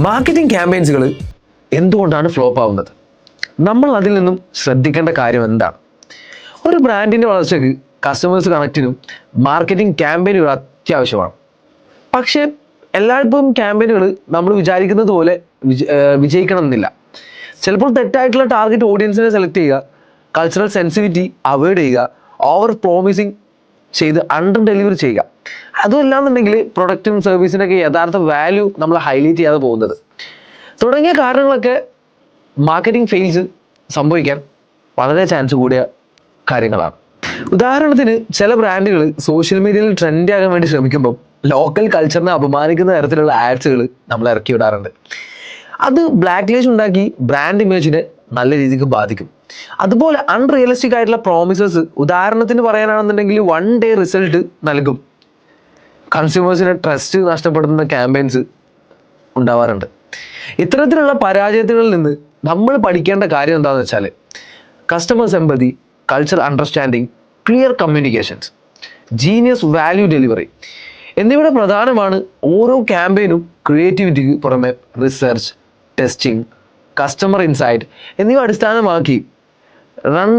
Marketing ക്യാമ്പയിൻസുകൾ എന്തുകൊണ്ടാണ് flop ആവുന്നത്? നമ്മൾ അതിൽ നിന്നും ശ്രദ്ധിക്കേണ്ട കാര്യം എന്താണ്? ഒരു ബ്രാൻഡിന്റെ വളർച്ചയ്ക്ക് കസ്റ്റമേഴ്സ് കണക്റ്റിനും മാർക്കറ്റിംഗ് ക്യാമ്പയിനുകൾ അത്യാവശ്യമാണ്. പക്ഷേ എല്ലായ്പ്പോഴും ക്യാമ്പയിനുകൾ നമ്മൾ വിചാരിക്കുന്നത് പോലെ വിജയിക്കണം എന്നില്ല ചിലപ്പോൾ തെറ്റായിട്ടുള്ള ടാർഗറ്റ് ഓഡിയൻസിനെ സെലക്ട് ചെയ്യുക കൾച്ചറൽ സെൻസിറ്റിവിറ്റി അവോയ്ഡ് ചെയ്യുക ഓവർ പ്രോമിസിങ് ചെയ്ത് അണ്ടർ ഡെലിവറി ചെയ്യുക. അതുമല്ല എന്നുണ്ടെങ്കിൽ പ്രൊഡക്റ്റും സർവീസിനൊക്കെ യഥാർത്ഥ വാല്യൂ നമ്മൾ ഹൈലൈറ്റ് ചെയ്യാതെ പോകുന്നത്. തുടങ്ങിയ കാരണങ്ങളൊക്കെ മാർക്കറ്റിംഗ് ഫെയിൽസ് സംഭവിക്കാൻ വളരെ ചാൻസ് കൂടിയ കാര്യങ്ങളാണ്. ഉദാഹരണത്തിന് ചില ബ്രാൻഡുകൾ സോഷ്യൽ മീഡിയയിൽ ട്രെൻഡ് ആകാൻ വേണ്ടി ശ്രമിക്കുമ്പോൾ ലോക്കൽ കൾച്ചറിനെ അപമാനിക്കുന്ന തരത്തിലുള്ള ആഡ്സുകൾ നമ്മൾ ഇറക്കി വിടാറുണ്ട്. അത് ബ്ലാക്ക് ലേസ് ഉണ്ടാക്കി ബ്രാൻഡ് ഇമേജിനെ നല്ല രീതിക്ക് ബാധിക്കും. അതുപോലെ അൺറിയലിസ്റ്റിക് ആയിട്ടുള്ള പ്രോമിസസ് ഉദാഹരണത്തിന് പറയാനാണെന്നുണ്ടെങ്കിൽ വൺ ഡേ റിസൾട്ട് നൽകും. കൺസ്യൂമേഴ്സിനെ ട്രസ്റ്റ് നഷ്ടപ്പെടുന്ന ക്യാമ്പയിൻസ് ഉണ്ടാവാറുണ്ട്. ഇത്തരത്തിലുള്ള പരാജയങ്ങളിൽ നിന്ന് നമ്മൾ പഠിക്കേണ്ട കാര്യം എന്താണെന്ന് വെച്ചാൽ customers empathy culture understanding clear communications genius value delivery എന്നിവയുടെ പ്രധാനമാണ് ഓരോ ക്യാമ്പയിനും ക്രിയേറ്റിവിറ്റിക്ക് പുറമെ റിസർച്ച് ടെസ്റ്റിംഗ് കസ്റ്റമർ ഇൻസൈറ്റ് എന്നിവ അടിസ്ഥാനമാക്കി റൺ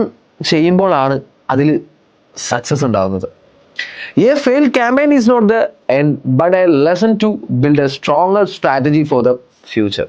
ചെയ്യുമ്പോഴാണ് അതിൽ സക്സസ് ഉണ്ടാകുന്നത് A failed campaign is not the end, but a lesson to build a stronger strategy for the future.